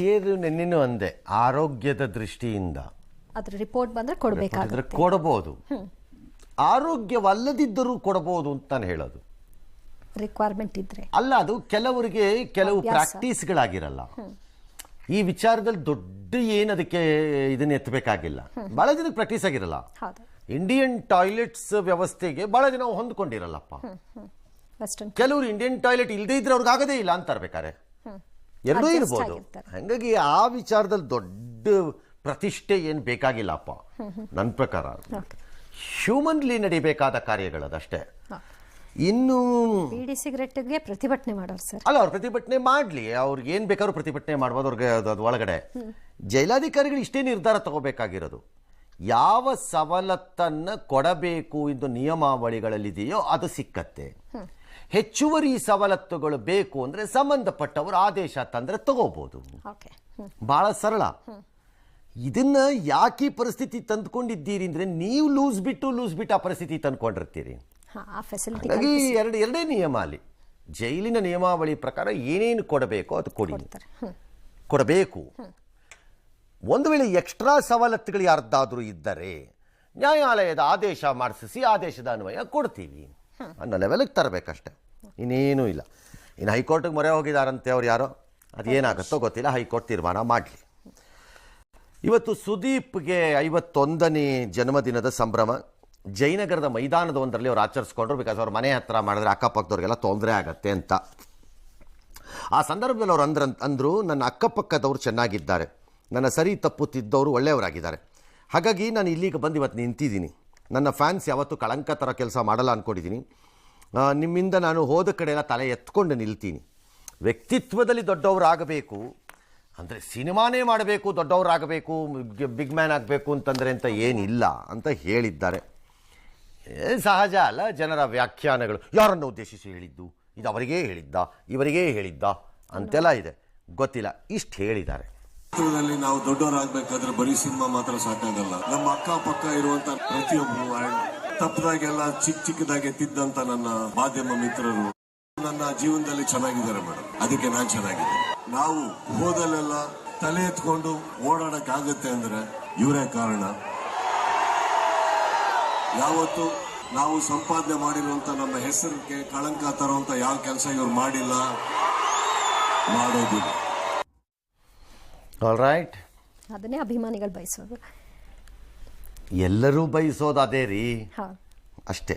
Share ನೆನ್ನೆನೂ ಅಂದೆ ಆರೋಗ್ಯದ ದೃಷ್ಟಿಯಿಂದ. ಅದ್ರ ರಿಪೋರ್ಟ್ ಬಂದ್ರೆ ಕೊಡಬೇಕಾದ್ರೆ ಕೊಡಬಹುದು ಆರೋಗ್ಯವಲ್ಲದಿದ್ದರೂ ಕೊಡಬಹುದು ಅಂತ ನಾನು ಹೇಳೋದು. ರಿಕ್ವೈರ್ಮೆಂಟ್ ಇದ್ರೆ. ಅಲ್ಲ ಅದು ಕೆಲವರಿಗೆ ಕೆಲವು. ಪ್ರಾಕ್ಟೀಸ್ಗಳಾಗಿರಲ್ಲ ಈ ವಿಚಾರದಲ್ಲಿ ದೊಡ್ಡ ಏನು ಅದಕ್ಕೆ ಇದನ್ನ ಎತ್ತಬೇಕಾಗಿಲ್ಲ. ಬಹಳ ದಿನಕ್ಕೆ ಪ್ರಾಕ್ಟೀಸ್ ಆಗಿರಲ್ಲ. ಇಂಡಿಯನ್ ಟಾಯ್ಲೆಟ್ಸ್ ವ್ಯವಸ್ಥೆಗೆ ಬಹಳ ದಿನ ಹೊಂದ್ಕೊಂಡಿರಲ್ಲಪ್ಪ. ಕೆಲವರು ಇಂಡಿಯನ್ ಟಾಯ್ಲೆಟ್ ಇಲ್ಲದೇ ಇದ್ರೆ ಅವ್ರಿಗೆ ಆಗದೇ ಇಲ್ಲ ಅಂತ ಎರಡೂ ಇರ್ಬೋದು. ಹಾಗಾಗಿ ಆ ವಿಚಾರದಲ್ಲಿ ದೊಡ್ಡ ಪ್ರತಿಷ್ಠೆ ಏನು ಬೇಕಾಗಿಲ್ಲಪ್ಪ? ನನ್ನ ಪ್ರಕಾರ. ಹ್ಯೂಮನ್ಲಿ ನಡಿಬೇಕಾದ ಕಾರ್ಯಗಳದಷ್ಟೇ ಇನ್ನು ಬೀಡಿ ಸಿಗರೆಟ್ಗೆ ಪ್ರತಿಭಟನೆ ಮಾಡೋರು ಸರ್. ಅಲ್ಲ ಅವ್ರು ಪ್ರತಿಭಟನೆ ಮಾಡಲಿ. ಅವ್ರಿಗೆ ಏನು ಬೇಕಾದ್ರೂ ಪ್ರತಿಭಟನೆ ಮಾಡ್ಬೋದು ಅವ್ರಿಗೆ ಅದು ಒಳಗಡೆ. ಜೈಲಾಧಿಕಾರಿಗಳು ಇಷ್ಟೇ ನಿರ್ಧಾರ ತಗೋಬೇಕಾಗಿರೋದು. ಯಾವ ಸವಲತ್ತನ್ನು ಕೊಡಬೇಕು ಎಂದು ನಿಯಮಾವಳಿಗಳಲ್ಲಿದೆಯೋ ಅದು ಸಿಕ್ಕತ್ತೆ. ಹೆಚ್ಚುವರಿ ಸವಲತ್ತುಗಳು ಬೇಕು ಅಂದರೆ ಸಂಬಂಧಪಟ್ಟವರು ಆದೇಶ ತಂದರೆ ತಗೋಬೋದು. ಓಕೆ. ಬಹಳ ಸರಳ. ಇದನ್ನ ಯಾಕೆ ಈ ಪರಿಸ್ಥಿತಿ ತಂದ್ಕೊಂಡಿದ್ದೀರಿ ಅಂದರೆ ನೀವು ಲೂಸ್ ಬಿಟ್ಟು ಲೂಸ್ ಬಿಟ್ಟು ಆ ಪರಿಸ್ಥಿತಿ ತಂದ್ಕೊಂಡಿರ್ತೀರಿ. ಹಾಗಾಗಿ ಎರಡು ಎರಡೇ ನಿಯಮ ಅಲ್ಲಿ. ಜೈಲಿನ ನಿಯಮಾವಳಿ ಪ್ರಕಾರ ಏನೇನು ಕೊಡಬೇಕೋ ಅದು ಕೊಡಿ. ಕೊಡಬೇಕು. ಒಂದು ವೇಳೆ ಎಕ್ಸ್ಟ್ರಾ ಸವಲತ್ತುಗಳು ಯಾರ್ದಾದ್ರೂ ಇದ್ದರೆ ನ್ಯಾಯಾಲಯದ ಆದೇಶ ಮಾಡಿಸಿ ಆದೇಶದ ಅನ್ವಯ ಕೊಡ್ತೀವಿ. ಅನ್ನೋ ಲೆವೆಲಿಗೆ ತರಬೇಕಷ್ಟೆ. ಇನ್ನೇನೂ ಇಲ್ಲ. ಇನ್ನು ಹೈಕೋರ್ಟಿಗೆ ಮೊರೆ ಹೋಗಿದಾರಂತೆ ಅವ್ರು ಯಾರೋ? ಅದೇನಾಗುತ್ತೋ ಗೊತ್ತಿಲ್ಲ. ಹೈಕೋರ್ಟ್ ತೀರ್ಮಾನ ಮಾಡಲಿ. ಇವತ್ತು ಸುದೀಪ್ಗೆ ಐವತ್ತೊಂದನೇ ಜನ್ಮದಿನದ ಸಂಭ್ರಮ. ಜಯನಗರದ ಮೈದಾನದ ಒಂದರಲ್ಲಿ ಅವ್ರು ಆಚರಿಸ್ಕೊಂಡ್ರು ಬಿಕಾಸ್ ಅವ್ರ ಮನೆ ಹತ್ರ ಮಾಡಿದ್ರೆ ಅಕ್ಕಪಕ್ಕದವ್ರಿಗೆಲ್ಲ ತೊಂದರೆ ಆಗತ್ತೆ ಅಂತ. ಆ ಸಂದರ್ಭದಲ್ಲಿ ಅವ್ರು ಅಂದ್ರ ಅಂದರು, ನನ್ನ ಅಕ್ಕಪಕ್ಕದವರು ಚೆನ್ನಾಗಿದ್ದಾರೆ. ನನ್ನ ಸರಿ ತಪ್ಪು ತಿದ್ದವರು ಒಳ್ಳೆಯವರಾಗಿದ್ದಾರೆ. ಹಾಗಾಗಿ ನಾನು ಇಲ್ಲಿಗೆ ಬಂದು ಇವತ್ತು ನಿಂತಿದ್ದೀನಿ. ನನ್ನ ಫ್ಯಾನ್ಸ್ ಯಾವತ್ತೂ ಕಳಂಕ ಥರ ಕೆಲಸ ಮಾಡಲ್ಲ ಅಂದ್ಕೊಂಡಿದ್ದೀನಿ ನಿಮ್ಮಿಂದ ನಾನು ಹೋದ ಕಡೆ ತಲೆ ಎತ್ಕೊಂಡು ನಿಲ್ತೀನಿ. ವ್ಯಕ್ತಿತ್ವದಲ್ಲಿ ದೊಡ್ಡವರಾಗಬೇಕು. ಅಂದರೆ ಸಿನಿಮಾನೇ ಮಾಡಬೇಕು, ದೊಡ್ಡವರಾಗಬೇಕು ಬಿಗ್ ಮ್ಯಾನ್ ಆಗಬೇಕು ಅಂತಂದರೆ ಅಂತ ಏನಿಲ್ಲ ಅಂತ ಹೇಳಿದ್ದಾರೆ. ಸಹಜ ಅಲ್ಲ ಜನರ ವ್ಯಾಖ್ಯಾನಗಳು. ಯಾರನ್ನು ಉದ್ದೇಶಿಸಿ ಹೇಳಿದ್ದು? ಇದು ಅವರಿಗೇ ಹೇಳಿದ್ದ? ಇವರಿಗೇ ಹೇಳಿದ್ದ? ಅಂತೆಲ್ಲ ಇದೆ. ಗೊತ್ತಿಲ್ಲ. ಇಷ್ಟು ಹೇಳಿದ್ದಾರೆ. ಚಿತ್ರದಲ್ಲಿ ನಾವು ದೊಡ್ಡವರಾಗಬೇಕಾದ್ರೆ ಬರೀ ಸಿನಿಮಾ ಮಾತ್ರ ಸಾಕಾಗಲ್ಲ ನಮ್ಮ ಅಕ್ಕಪಕ್ಕ ಇರುವಂತ ಪ್ರತಿಯೊಬ್ಬರು ತಪ್ಪದಾಗೆಲ್ಲ ಚಿಕ್ಕ ಚಿಕ್ಕದಾಗೆ ತಿದ್ದಂತ ನನ್ನ ಮಾಧ್ಯಮ ಮಿತ್ರರು, ನನ್ನ ಜೀವನದಲ್ಲಿ ಚೆನ್ನಾಗಿದ್ದಾರೆ ಮೇಡಮ್ ಅದಕ್ಕೆ ನಾನ್ ಚೆನ್ನಾಗಿದ್ದೀನಿ. ನಾವು ಹೋದಲ್ಲೆಲ್ಲ ತಲೆ ಎತ್ಕೊಂಡು ಓಡಾಡಕ್ಕಾಗತ್ತೆ ಅಂದ್ರೆ ಇವರೇ ಕಾರಣ. ಯಾವತ್ತು ನಾವು ಸಂಪಾದನೆ ಮಾಡಿರುವಂತ ನಮ್ಮ ಹೆಸರಿಗೆ ಕಳಂಕ ತರುವಂತ ಯಾವ ಕೆಲಸ ಇವ್ರು ಮಾಡಿಲ್ಲ, ಮಾಡೋದಿಲ್ಲ. ಆಲ್ ರೈಟ್ ಅದನ್ನೇ ಅಭಿಮಾನಿಗಳು ಬಯಸೋದು. ಎಲ್ಲರೂ ಬಯಸೋದು ಅದೇ ರೀ. ಅಷ್ಟೇ.